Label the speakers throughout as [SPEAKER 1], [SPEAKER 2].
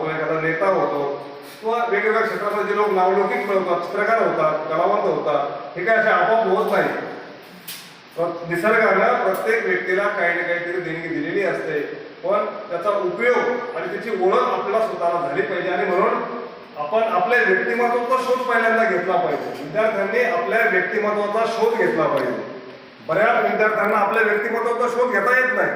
[SPEAKER 1] होतो एखादा नेता होतो किंवा वेगवेगळ्या क्षेत्रामध्ये जे लोक नावलौकिक मिळवतात चित्रकार होतात कलावंत होतात हे काय असे आपोआप होत नाही. निसर्गानं प्रत्येक व्यक्तीला काही ना काहीतरी देणगी दिलेली असते. पण त्याचा उपयोग आणि त्याची ओळख आपल्याला स्वतःला झाली पाहिजे. आणि म्हणून आपण आपल्या व्यक्तिमत्वाचा शोध पहिल्यांदा घेतला पाहिजे. विद्यार्थ्यांनी आपल्या व्यक्तिमत्वाचा शोध घेतला पाहिजे. बऱ्याच विद्यार्थ्यांना आपल्या व्यक्तिमत्वाचा शोध घेता येत नाही.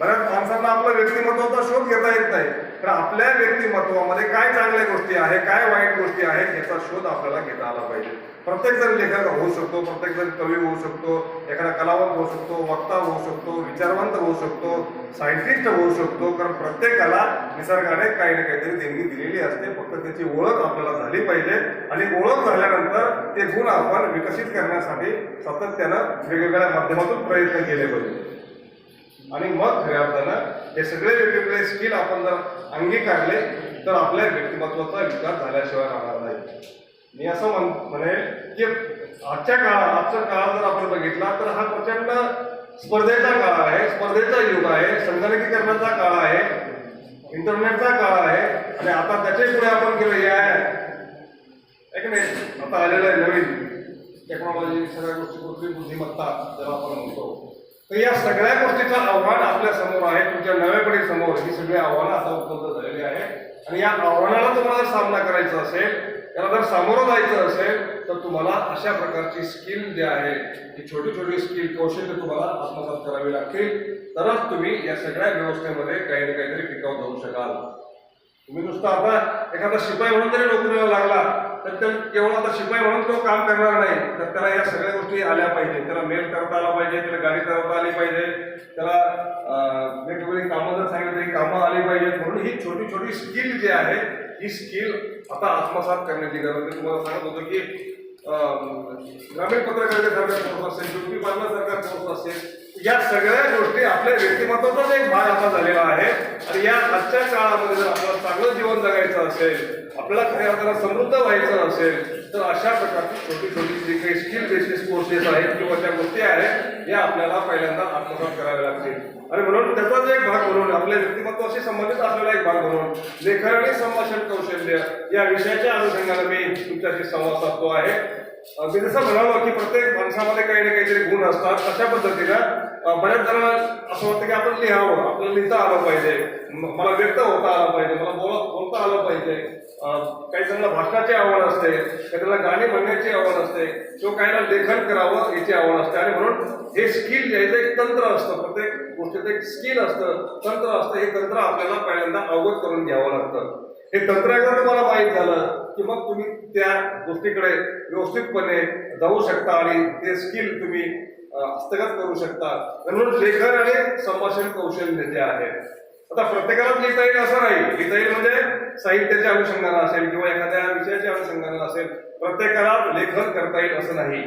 [SPEAKER 1] बऱ्याच माणसांना आपल्या व्यक्तिमत्वाचा शोध घेता येत नाही. तर आपल्या व्यक्तिमत्वामध्ये काय चांगल्या गोष्टी आहे काय वाईट गोष्टी आहे याचा शोध आपल्याला घेता आला पाहिजे. प्रत्येक जण लेखक होऊ शकतो प्रत्येक जण कवी होऊ शकतो एखादा कलावंत होऊ शकतो वक्ता होऊ शकतो विचारवंत होऊ शकतो सायंटिस्ट होऊ शकतो कारण प्रत्येकाला निसर्गाने काही ना काहीतरी देणगी दिलेली असते. फक्त त्याची ओळख आपल्याला झाली पाहिजे आणि ओळख झाल्यानंतर ते गुण आपण विकसित करण्यासाठी सातत्यानं वेगवेगळ्या माध्यमातून प्रयत्न केले पाहिजे. आणि मग खऱ्या अर्थानं हे सगळे वेगवेगळे स्किल आपण जर अंगीकारले तर आपल्या व्यक्तिमत्वाचा विकास झाल्याशिवाय राहणार नाही. मी असं म्हण म्हणेल की आजच्या काळात आजचा काळ जर आपण बघितला तर हा प्रचंड स्पर्धेचा काळ आहे स्पर्धेचा युग आहे संगणकीकरणाचा काळ आहे इंटरनेटचा काळ आहे आणि आता त्याच्या पुढे आपण केलं या आहे आहे की नाही आता आलेलं आहे नवीन. टेक्नॉलॉजी सगळ्या गोष्टी कृत्रिम बुद्धिमत्ता ज्याला आपण म्हणतो तर या सगळ्या गोष्टीचं आव्हान आपल्यासमोर आहे. तुमच्या नव्या पिढीसमोर ही सगळी आव्हानं आता उपलब्ध झालेली आहे. आणि या आव्हानाला तुम्हाला सामना करायचा असेल त्याला जर सामोरं जायचं असेल तर तुम्हाला अशा प्रकारची स्किल जे आहे ही छोटी छोटी स्किल कौशल्य तुम्हाला आत्मसात करावी लागतील. तरच तुम्ही या सगळ्या व्यवस्थेमध्ये काही ना काहीतरी पिकाव जाऊ शकाल. तुम्ही नुसतं आता एखादा शिपाई म्हणून जरी नोकरीला लागला तर ते केवळ आता शिपाई म्हणून तो काम करणार नाही तर त्याला या सगळ्या गोष्टी आल्या पाहिजे. त्याला मेल करता आला पाहिजे त्याला गाडी करता आली पाहिजे. त्याला वेगवेगळी कामं जर सांगितली तरी कामं आली पाहिजेत म्हणून ही छोटी छोटी स्किल जी आहे ही स्किल आता आत्मसात करण्याची गरज आहे. तुम्हाला सांगत होतो की अं, ग्रामीण पत्रकारितेसारखा कोर्स असेल ब्युटी पार्लरसारखा कोर्स असेल या सगळ्या गोष्टी आपल्या व्यक्तिमत्वाचाच एक भाग आता झालेला आहे. आणि या आजच्या काळामध्ये जर आपल्याला चांगलं जीवन जगायचं असेल आपल्याला खऱ्या अर्थाला समृद्ध व्हायचं असेल तर अशा प्रकारची छोटी छोटी जी काही स्किल बेसिस कोर्सेस आहेत किंवा त्या गोष्टी आहेत या आपल्याला पहिल्यांदा आत्मसात कराव्या लागतील. आणि म्हणून त्याचाच एक भाग म्हणून आपल्या व्यक्तिमत्वाशी संबंधित असलेला एक भाग म्हणून लेखन आणि संभाषण कौशल्य या विषयाच्या अनुषंगाने मी तुमच्याशी संवाद साधतो आहे. मी जसं म्हणालो की प्रत्येक माणसामध्ये काही ना काहीतरी गुण असतात अशा पद्धतीनं बऱ्याच जणांना असं वाटतं की आपण लिहावं आपल्याला लिहिता आलं पाहिजे मला व्यक्त होता आलं पाहिजे मला बोलत बोलता आलं पाहिजे. काही जणांना भाषणाची आवड असते काही गाणी म्हणण्याची आवड असते किंवा काहीला लेखन करावं याची आवड असते. आणि म्हणून हे स्किल जे आहे ते एक तंत्र असतं प्रत्येक गोष्टीचं एक स्किल असतं तंत्र असतं हे तंत्र आपल्याला पहिल्यांदा अवगत करून घ्यावं लागतं. हे तंत्रज्ञान तुम्हाला माहीत झालं की मग तुम्ही त्या गोष्टीकडे व्यवस्थितपणे जाऊ शकता आणि ते स्किल तुम्ही हस्तगत करू शकता. म्हणून लेखन आणि संभाषण कौशल्य जे आहे आता प्रत्येकालाच लिहिता येईल असं नाही. लिहिता येईल म्हणजे साहित्याच्या अनुषंगानं असेल किंवा एखाद्या विषयाच्या अनुषंगानं असेल प्रत्येकाला लेखन करता येईल असं नाही.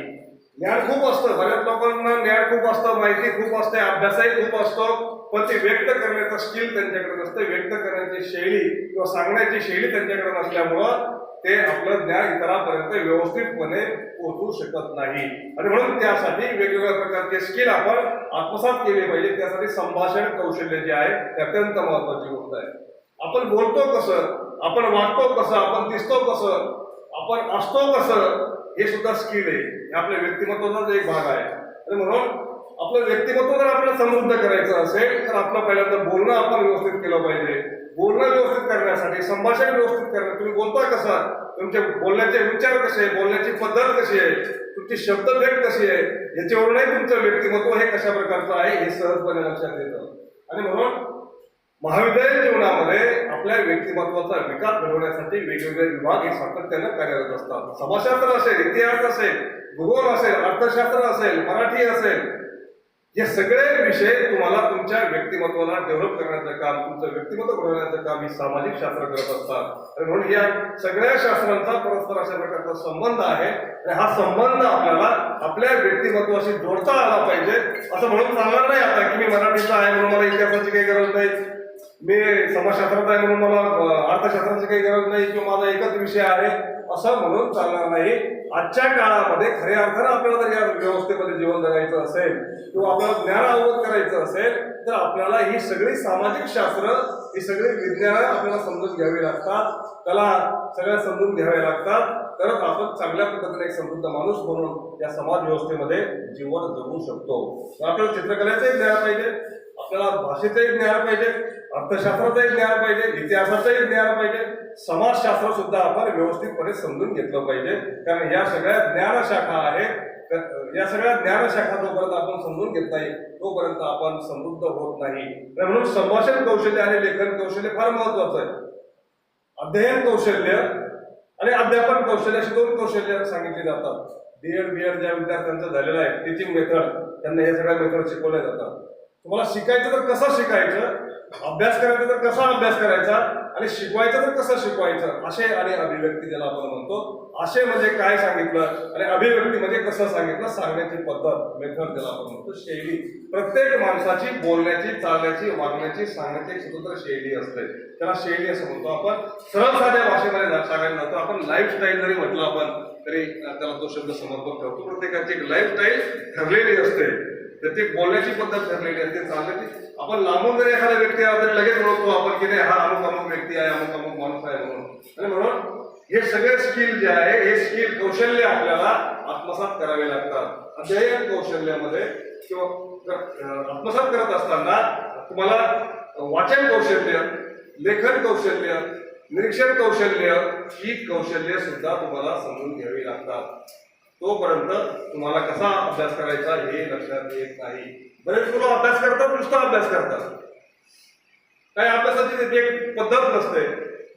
[SPEAKER 1] ज्ञान खूप असतं. बऱ्याच लोकांना ज्ञान खूप असतं माहिती खूप असते अभ्यासही खूप असतो. पण ते व्यक्त करण्याचं स्किल त्यांच्याकडे नसतं व्यक्त करण्याची शैली किंवा सांगण्याची शैली त्यांच्याकडे नसल्यामुळं ते आपलं ज्ञान इतरांपर्यंत व्यवस्थितपणे पोहोचू शकत नाही. आणि म्हणून त्यासाठी वेगवेगळ्या प्रकारचे स्किल आपण आत्मसात केले पाहिजे. त्यासाठी संभाषण कौशल्य जे आहे ते अत्यंत महत्वाची गोष्ट आहे. आपण बोलतो कसं? आपण वागतो कसं? आपण दिसतो कसं? आपण असतो कसं? हे सुद्धा स्किल आहे. हे आपल्या व्यक्तिमत्वाचाच एक भाग आहे. आणि म्हणून आपलं व्यक्तिमत्व जर आपल्याला समृद्ध करायचं असेल तर आपलं पहिल्यांदा बोलणं आपण व्यवस्थित केलं पाहिजे. बोलणं व्यवस्थित करण्यासाठी संभाषण व्यवस्थित करणं तुम्ही बोलता कसा? तुमचे बोलण्याचे विचार कसे आहे बोलण्याची पद्धत कशी आहे? तुमची शब्द भेट कशी आहे? याच्यावरूनही तुमचं व्यक्तिमत्व हे कशा प्रकारचं आहे हे सहजपणे लक्षात येतं. आणि म्हणून महाविद्यालयीन जीवनामध्ये आपल्या व्यक्तिमत्वाचा विकास घडवण्यासाठी वेगवेगळे विभाग हे सातत्यानं कार्यरत असतात. समाजशास्त्र असेल इतिहास असेल भूगोल असेल अर्थशास्त्र असेल मराठी असेल हे सगळे विषय तुम्हाला तुमच्या व्यक्तिमत्वाला डेव्हलप करण्याचं काम तुमचं व्यक्तिमत्व बनवण्याचं काम ही सामाजिक शास्त्र करत असतात. आणि म्हणून या सगळ्या शास्त्रांचा परस्पर अशा प्रकारचा संबंध आहे. आणि हा संबंध आपल्याला आपल्या व्यक्तिमत्वाशी जोडता आला पाहिजे असं म्हणून चालणार नाही आता की मी मराठीचा आहे म्हणून मला इतिहासाची काही गरज नाही. मी समाजशास्त्रात आहे म्हणून मला अर्थशास्त्राची काही गरज नाही किंवा माझा एकच विषय आहे असं म्हणून चालणार नाही. आजच्या काळामध्ये खऱ्या अर्थानं आपल्याला जर या व्यवस्थेमध्ये जीवन जगायचं असेल किंवा आपल्याला ज्ञान अवगत करायचं असेल तर आपल्याला ही सगळी सामाजिक शास्त्र ही सगळी विज्ञान आपल्याला समजून घ्यावी लागतात. कला सगळ्या समजून घ्याव्या लागतात. तरच आपण चांगल्या पद्धतीने एक समृद्ध माणूस म्हणून या समाज व्यवस्थेमध्ये जीवन जगू शकतो. आपल्याला चित्रकलेचंही ज्ञान पाहिजे. आपल्याला भाषेचंही ज्ञान पाहिजे अर्थशास्त्राचंही ज्ञान पाहिजे इतिहासाचंही ज्ञान पाहिजे समाजशास्त्र सुद्धा आपण व्यवस्थितपणे समजून घेतलं पाहिजे. कारण या सगळ्या ज्ञानशाखा आहेत या सगळ्या ज्ञानशाखा जोपर्यंत आपण समजून घेत नाही तोपर्यंत आपण समृद्ध होत नाही. तर म्हणून संभाषण कौशल्य आणि लेखन कौशल्य फार महत्वाचं आहे. अध्ययन कौशल्य आणि अध्यापन कौशल्य अशी दोन कौशल्य सांगितली जातात. बी एड बी एड ज्या विद्यार्थ्यांचं झालेलं आहे टीचिंग मेथड त्यांना हे सगळ्या मेथड शिकवल्या जातात. तुम्हाला शिकायचं तर कसं शिकायचं? अभ्यास करायचा तर कसा अभ्यास करायचा? आणि शिकवायचं तर कसं शिकवायचं? असे आणि अभिव्यक्ती ज्याला आपण म्हणतो असे म्हणजे काय सांगितलं? आणि अभिव्यक्ती म्हणजे कसं सांगितलं? सांगण्याची पद्धत मेथड ज्याला आपण म्हणतो शैली. प्रत्येक माणसाची बोलण्याची चालण्याची वागण्याची सांगण्याची स्वतंत्र शैली असते. त्याला शैली असं म्हणतो आपण. सरळ साध्या भाषेमध्ये सांगायला जातो आपण लाईफस्टाईल जरी म्हटलं आपण तरी त्याला तो शब्द समर्पण करतो प्रत्येकाची एक लाईफस्टाईल ठरलेली असते. तर ती बोलण्याची पद्धत ठरलेली असते चालण्याची आपण लांबून जरी एखादा व्यक्ती आला तरी लगेच ओळखतो आपण की नाही हा अमुक अमुक व्यक्ती आहे अमुक अमुक माणूस आहे म्हणून. आणि म्हणून हे सगळे स्किल जे आहे हे स्किल कौशल्य आपल्याला आत्मसात करावे लागतात. अध्ययन कौशल्यामध्ये किंवा आत्मसात करत असताना तुम्हाला वाचन कौशल्य लेखन कौशल्य निरीक्षण कौशल्य ही कौशल्य सुद्धा तुम्हाला समजून घ्यावी लागतात. तोपर्यंत तुम्हाला कसा अभ्यास करायचा हे लक्षात येत नाही. बरेच मुलं अभ्यास करतात नुसता अभ्यास करतात. काही अभ्यासाची तिथे एक पद्धत नसते.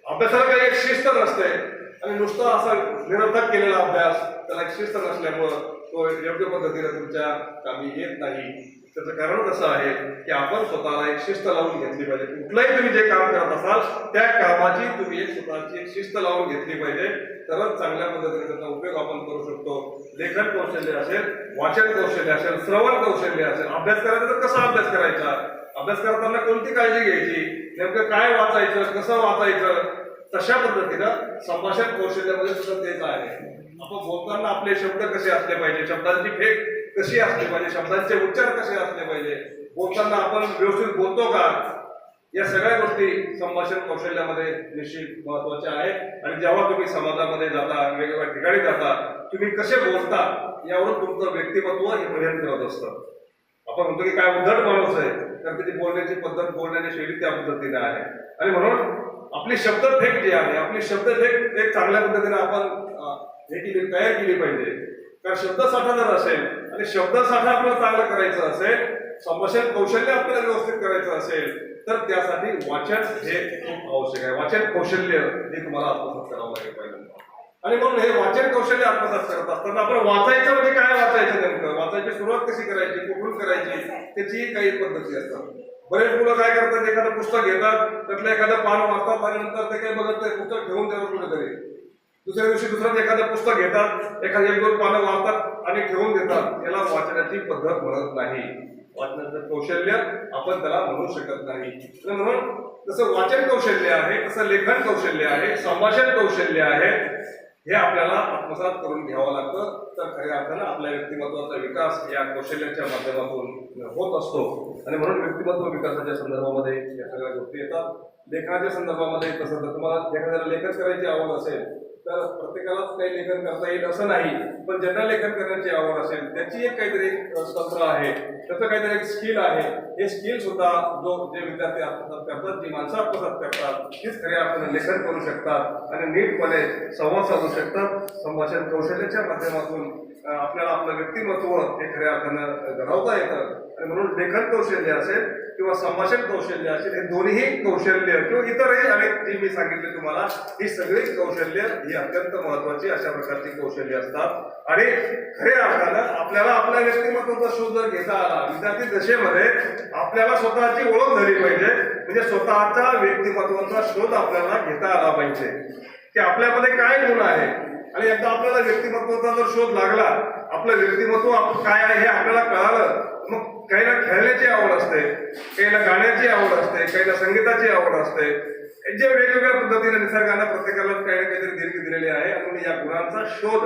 [SPEAKER 1] अभ्यासाला काही एक शिस्त नसते. आणि नुसता असा निरर्थक केलेला अभ्यास त्याला एक शिस्त नसल्यामुळं तो योग्य पद्धतीने तुमच्या कामी येत नाही. त्याचं कारण कसं आहे की आपण स्वतःला एक शिस्त लावून घेतली पाहिजे. कुठलंही तुम्ही जे काम करत असाल त्या कामाची तुम्ही एक स्वतःची एक शिस्त लावून घेतली पाहिजे. तरच चांगल्या पद्धतीने त्याचा उपयोग आपण करू शकतो. लेखन कौशल्य असेल वाचन कौशल्य असेल श्रवण कौशल्य असेल अभ्यास करायचा तर कसा अभ्यास करायचा? अभ्यास करताना कोणती काळजी घ्यायची? नेमकं काय वाचायचं? कसं वाचायचं? तशा पद्धतीनं संभाषण कौशल्यामध्ये सुद्धा तेच आहे. आपण बोलताना आपले शब्द कसे असले पाहिजे? शब्दांची फेक कशी असली पाहिजे? शब्दांचे उच्चार कसे असले पाहिजे? बोलताना आपण व्यवस्थित बोलतो का? या सगळ्या गोष्टी संभाषण कौशल्यामध्ये निश्चित महत्त्वाच्या आहेत. आणि जेव्हा तुम्ही समाजामध्ये जाता वेगवेगळ्या ठिकाणी जाता तुम्ही कसे बोलता यावरून तुमचं व्यक्तिमत्व हे परिणाम करत असतं. आपण म्हणतो की काय उद्धट माणूस आहे तर त्याची बोलण्याची पद्धत बोलण्याची शैली त्या पद्धतीने आहे. आणि म्हणून आपली शब्द फेक जी आहे आपली शब्द फेक एक चांगल्या पद्धतीने आपण हे केली तयार केली पाहिजे. कारण शब्दसाठा जर असेल आणि शब्दसाठा आपल्याला चांगलं करायचं असेल संभाषण कौशल्य आपल्याला व्यवस्थित करायचं असेल तर त्यासाठी वाचन हे खूप आवश्यक आहे. वाचन कौशल्य हे तुम्हाला आत्मसात करावं लागेल पहिल्यांदा. आणि म्हणून हे वाचन कौशल्य आत्मसात करत असताना आपण वाचायचं म्हणजे काय वाचायचं नेमकं? वाचायची सुरुवात कशी करायची? कुठून करायची? त्याची काही पद्धती असतात. बरेच मुलं काय करतात? एखादं पुस्तक घेतात त्यातलं एखादं पान वाचतात आणि नंतर ते काही बघत नाही. पुस्तक ठेवून देतात कुठेतरी दुसऱ्या दिवशी दुसरं एखादं पुस्तक घेतात एखादी एक दोन पानं वाचतात आणि ठेवून देतात. याला वाचण्याची पद्धत म्हणत नाही. वाचनाचं कौशल्य आपण त्याला म्हणू शकत नाही. म्हणून जसं वाचन कौशल्य आहे तसं लेखन कौशल्य आहे संभाषण कौशल्य आहे हे आपल्याला आत्मसात करून घ्यावं लागतं. तर खऱ्या अर्थानं आपल्या व्यक्तिमत्वाचा विकास या कौशल्याच्या माध्यमातून होत असतो. आणि म्हणून व्यक्तिमत्व विकासाच्या संदर्भामध्ये या सगळ्या गोष्टी येतात. लेखनाच्या संदर्भामध्ये तसं जर तुम्हाला एखाद्याला लेखन करायची आवड असेल तर प्रत्येकालाच काही लेखन करता येईल असं नाही पण ज्यांना लेखन करण्याची आवड असेल त्याची एक काहीतरी तंत्र आहे त्याचं काहीतरी एक स्किल आहे. हे स्किल सुद्धा जो जे विद्यार्थी आत्मसात करतात जी माणसं आत्मसात करतात तीच खऱ्या अर्थानं लेखन करू शकतात आणि नीटपणे संवाद साधू शकतात. संभाषण कौशल्याच्या माध्यमातून आपल्याला आपलं व्यक्तिमत्व हे खऱ्या अर्थानं घडवता येतं. आणि म्हणून लेखन कौशल्य असेल किंवा संभाषण कौशल्य असेल हे दोन्ही कौशल्य किंवा इतरही अनेक जी मी सांगितले तुम्हाला ही सगळी कौशल्य ही अत्यंत महत्वाची अशा प्रकारची कौशल्य असतात. आणि खऱ्या अर्थानं आपल्याला आपल्या व्यक्तिमत्वाचा शोध जर घेता आला विद्यार्थी दशेमध्ये आपल्याला स्वतःची ओळख झाली पाहिजे. म्हणजे स्वतःच्या व्यक्तिमत्वाचा शोध आपल्याला घेता आला पाहिजे. की आपल्यामध्ये काय गुण आहे? आणि एकदा आपल्याला व्यक्तिमत्वाचा जर शोध लागला आपलं व्यक्तिमत्व काय आहे हे आपल्याला कळालं काहीला खेळण्याची आवड असते काहीला गाण्याची आवड असते काहीला संगीताची आवड असते. जे वेगवेगळ्या पद्धतीने निसर्गाला प्रत्येकाला काही ना काहीतरी देणगी दिलेली आहे. आपण या गुणांचा शोध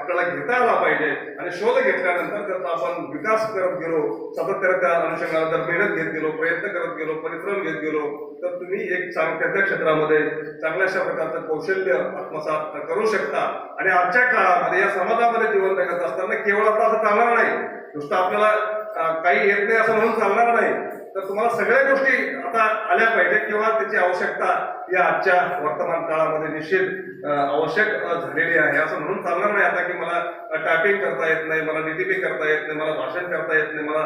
[SPEAKER 1] आपल्याला घेता आला पाहिजे. आणि शोध घेतल्यानंतर त्याचा आपण विकास करत गेलो सातत्याने त्या अनुषंगाला जर मेहनत घेत गेलो प्रयत्न करत गेलो परिश्रम घेत गेलो तर तुम्ही एक चांगल्या त्या क्षेत्रामध्ये चांगल्याशा प्रकारचं कौशल्य आत्मसात करू शकता. आणि आजच्या काळामध्ये या समाजामध्ये जीवन जगत असताना केवळ आता असं चालणार नाही. नुसतं आपल्याला काही येत नाही असं म्हणून चालणार नाही. तर तुम्हाला सगळ्या गोष्टी आता आल्या पाहिजे किंवा त्याची आवश्यकता या आजच्या वर्तमान काळामध्ये निश्चित आवश्यक झालेली आहे. असं म्हणून चालणार नाही आता की मला टायपिंग करता येत नाही मला डीटीपी करता येत नाही मला भाषण करता येत नाही मला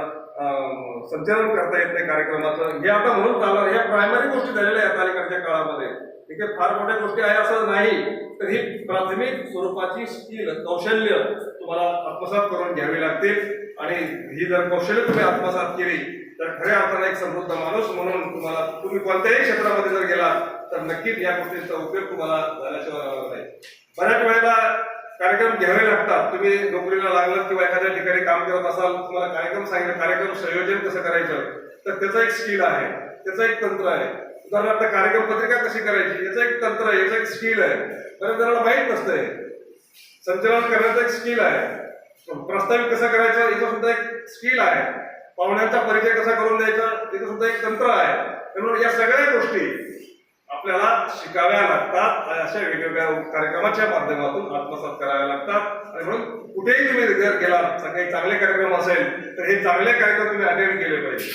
[SPEAKER 1] संचालन करता येत नाही कार्यक्रमाचं. हे आता म्हणून चालणार या प्रायमरी गोष्टी झालेल्या आहेत अलीकडच्या काळामध्ये. ठीक आहे फार मोठ्या गोष्टी आहे असं नाही. तर ही प्राथमिक स्वरूपाची स्किल कौशल्य तुम्हाला आत्मसात करून घ्यावी लागतील. आणि ही जर कौशल्य तुम्ही आत्मसात केली तर खऱ्या अर्थाने एक समृद्ध माणूस म्हणून तुम्हाला तुम्ही कोणत्याही क्षेत्रामध्ये जर गेला तर नक्कीच या गोष्टींचा उपयोग तुम्हाला झाल्याशिवाय राहणार नाही. बऱ्याच वेळेला कार्यक्रम घ्यावे लागतात. तुम्ही नोकरीला लागलात किंवा एखाद्या ठिकाणी काम करत असाल तुम्हाला कार्यक्रम सांगितलं कार्यक्रम संयोजन कसं करायचं? तर त्याचं एक स्किल आहे. त्याचं एक तंत्र आहे. उदाहरणार्थ कार्यक्रम पत्रिका कशी करायची? याचं एक तंत्र आहे याचं एक स्किल आहे. बऱ्याच जणांना माहीत नसतंय. संचालन करण्याचं एक स्किल आहे. प्रस्तावित कसं करायचं याचं सुद्धा एक स्किल आहे. पाहुण्यांचा परिचय कसा करून द्यायचा याचं सुद्धा एक तंत्र आहे. म्हणून या सगळ्या गोष्टी आपल्याला शिकाव्या लागतात अशा वेगवेगळ्या कार्यक्रमाच्या माध्यमातून आत्मसात कराव्या लागतात. आणि म्हणून कुठेही तुम्ही जर गेला काही चांगले कार्यक्रम असेल तर हे चांगले कार्यक्रम तुम्ही अटेंड केले पाहिजे.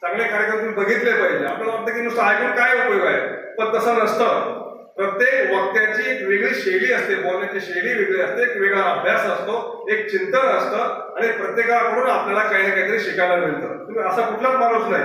[SPEAKER 1] चांगले कार्यक्रम तुम्ही बघितले पाहिजे. आपल्याला वाटतं की नुसतं ऐकून काय उपयोग आहे? पण तसं नसतं. प्रत्येक वक्त्याची एक वेगळी शैली असते बोलण्याची शैली वेगळी असते एक वेगळा अभ्यास असतो एक चिंतन असतं आणि प्रत्येकाकडून आपल्याला काही ना काहीतरी शिकायला मिळतं. तुम्ही असा कुठलाच माणूस नाही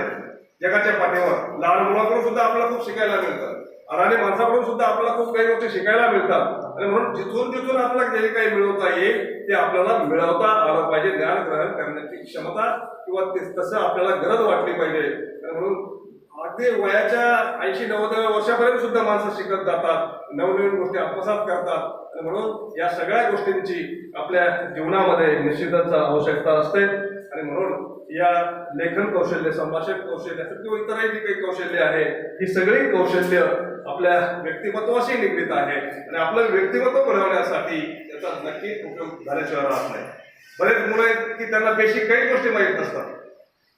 [SPEAKER 1] जगाच्या पाठीवर. लहान मुलाकडून सुद्धा आपल्याला खूप शिकायला मिळतं. अडाणी माणसाकडून सुद्धा आपल्याला खूप काही गोष्टी शिकायला मिळतात. आणि म्हणून जिथून जिथून आपल्याला जे काही मिळवता येईल ते आपल्याला मिळवता आलं पाहिजे. ज्ञान ग्रहण करण्याची क्षमता किंवा ते- तसं आपल्याला गरज वाटली पाहिजे. म्हणून अगदी वयाच्या ऐंशी नव्वद वर्षापर्यंत सुद्धा माणसं शिकत जातात नवनवीन गोष्टी आत्मसात करतात. आणि म्हणून या सगळ्या गोष्टींची आपल्या जीवनामध्ये निश्चितच आवश्यकता असते. आणि म्हणून या लेखन कौशल्य संभाषण कौशल्य किंवा इतरही जी काही कौशल्य आहे ही सगळी कौशल्य आपल्या व्यक्तिमत्वाशी निगडीत आहे. आणि आपलं व्यक्तिमत्व बनवण्यासाठी त्याचा नक्की उपयोग झाल्याशिवाय राहत नाही. बरेच मुलं आहेत की त्यांना बेसिक काही गोष्टी माहीत नसतात.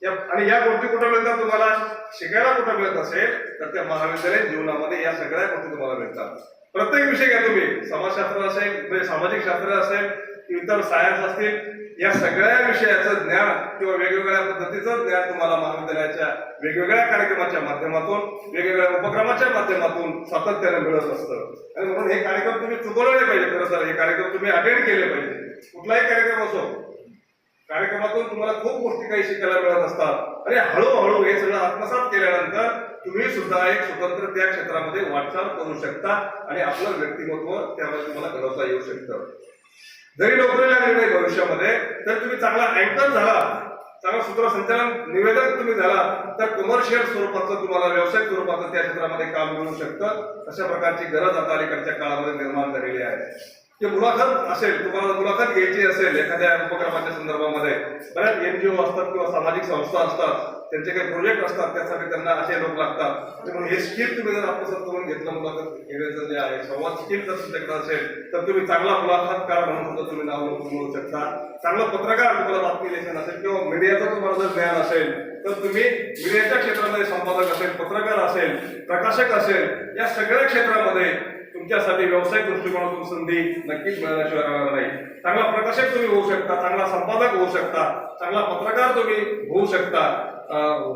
[SPEAKER 1] या आणि या गोष्टी कुठं मिळतात तुम्हाला? शिकायला कुठं मिळत असेल तर त्या महाविद्यालयीन जीवनामध्ये या सगळ्या गोष्टी तुम्हाला मिळतात. प्रत्येक विषय घ्या तुम्ही. समाजशास्त्र असेल म्हणजे सामाजिक शास्त्र असेल इतर सायन्स असतील या सगळ्या विषयाचं ज्ञान किंवा वेगवेगळ्या पद्धतीचं ज्ञान तुम्हाला महाविद्यालयाच्या वेगवेगळ्या कार्यक्रमाच्या माध्यमातून वेगवेगळ्या उपक्रमाच्या माध्यमातून सातत्याने मिळत असतं. आणि म्हणून हे कार्यक्रम तुम्ही चुकवले पाहिजे. खरं तर हे कार्यक्रम तुम्ही अटेंड केले पाहिजे. कुठलाही कार्यक्रम असो कार्यक्रमातून तुम्हाला खूप गोष्टी काही शिकायला मिळत असतात. आणि हळूहळू हे सगळं आत्मसात केल्यानंतर तुम्ही सुद्धा एक स्वतंत्र त्या क्षेत्रामध्ये वाटचाल करू शकता आणि आपलं व्यक्तिमत्व त्यामध्ये तुम्हाला घडवता येऊ शकतं. जरी नोकरी लागली नाही भविष्यामध्ये तर तुम्ही चांगला अँकर झाला चांगला सूत्रसंचालन निवेदक तुम्ही झाला तर कमर्शियल स्वरूपाचं तुम्हाला व्यावसायिक स्वरूपाचं त्या क्षेत्रामध्ये काम मिळू शकतं. अशा प्रकारची गरज आता अलीकडच्या काळामध्ये निर्माण झालेली आहे. की मुलाखत असेल तुम्हाला मुलाखत घ्यायची असेल एखाद्या उपक्रमाच्या संदर्भामध्ये. बऱ्याच एनजीओ असतात किंवा सामाजिक संस्था असतात त्यांचे काही प्रोजेक्ट असतात त्यासाठी त्यांना असे लोक लागतात. म्हणून हे स्किल तुम्ही जर आत्मसात करून घेतलं मुलाखत घेण्याचं जे आहे संवाद स्किल जर तुमच्याकडे असेल तर तुम्ही चांगला मुलाखतकार म्हणून सुद्धा तुम्ही नाव मिळू शकता. चांगला पत्रकार तुम्हाला बातमी लेखन असेल किंवा मीडियाचं तुम्हाला जर ज्ञान असेल तर तुम्ही मीडियाच्या क्षेत्रामध्ये संपादक असेल पत्रकार असेल प्रकाशक असेल या सगळ्या क्षेत्रामध्ये तुमच्यासाठी व्यावसायिक दृष्टिकोनातून संधी नक्कीच मिळाल्याशिवाय राहणार नाही. चांगला प्रकाशक तुम्ही होऊ शकता चांगला संपादक होऊ शकता चांगला पत्रकार तुम्ही होऊ शकता.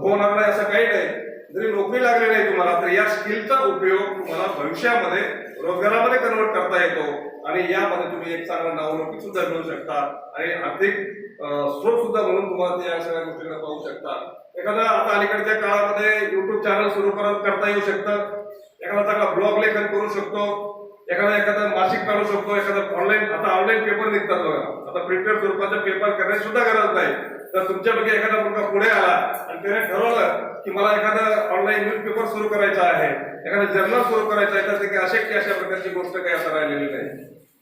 [SPEAKER 1] होणार नाही असं काही नाही. जरी नोकरी लागली नाही तुम्हाला तर या स्किलचा उपयोग तुम्हाला भविष्यामध्ये रोजगारामध्ये कन्वर्ट करता येतो. आणि यामध्ये तुम्ही एक चांगला नावलौकिक सुद्धा मिळू शकता. आणि आर्थिक स्रोत सुद्धा म्हणून तुम्हाला ते या सगळ्या गोष्टीकडे पाहू शकता. एखादा आता अलीकडच्या काळामध्ये युट्यूब चॅनल सुरू करत करता येऊ शकतं. एखादा चांगला ब्लॉग लेखन करू शकतो एखादा एखादा मासिक काढू शकतो एखादा ऑनलाईन आता ऑनलाईन पेपर निघतात बघा. आता प्रिंटेड स्वरूपाचा पेपर करण्याची सुद्धा गरज नाही. तर तुमच्यापैकी एखादा मुलगा पुढे आला आणि त्याने ठरवलं की मला एखादा ऑनलाईन न्यूज पेपर सुरू करायचा आहे एखादा जर्नल सुरू करायचा आहे तर ते काही अशक्य अशा प्रकारची गोष्ट काही आता राहिलेली नाही.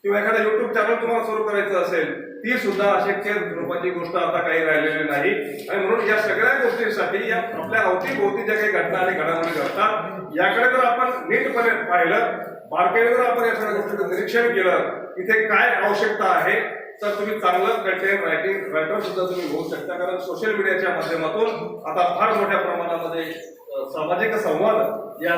[SPEAKER 1] किंवा एखादा युट्यूब चॅनल तुम्हाला सुरू करायचं असेल ती सुद्धा अशक्य रूपाची गोष्ट आता काही राहिलेली नाही. आणि म्हणून या सगळ्या गोष्टींसाठी या आपल्या अवतीभोवती ज्या काही घटना आणि घडामोडी घडतात याकडे जर आपण नीटपणे पाहिलं बारकाईने जर आपण या सगळ्या गोष्टीचं निरीक्षण केलं इथे काय आवश्यकता आहे तर तुम्ही चांगलं कंटेंट रायटिंग रायटर सुद्धा तुम्ही होऊ शकता. कारण सोशल मीडियाच्या माध्यमातून आता फार मोठ्या प्रमाणामध्ये सामाजिक संवाद या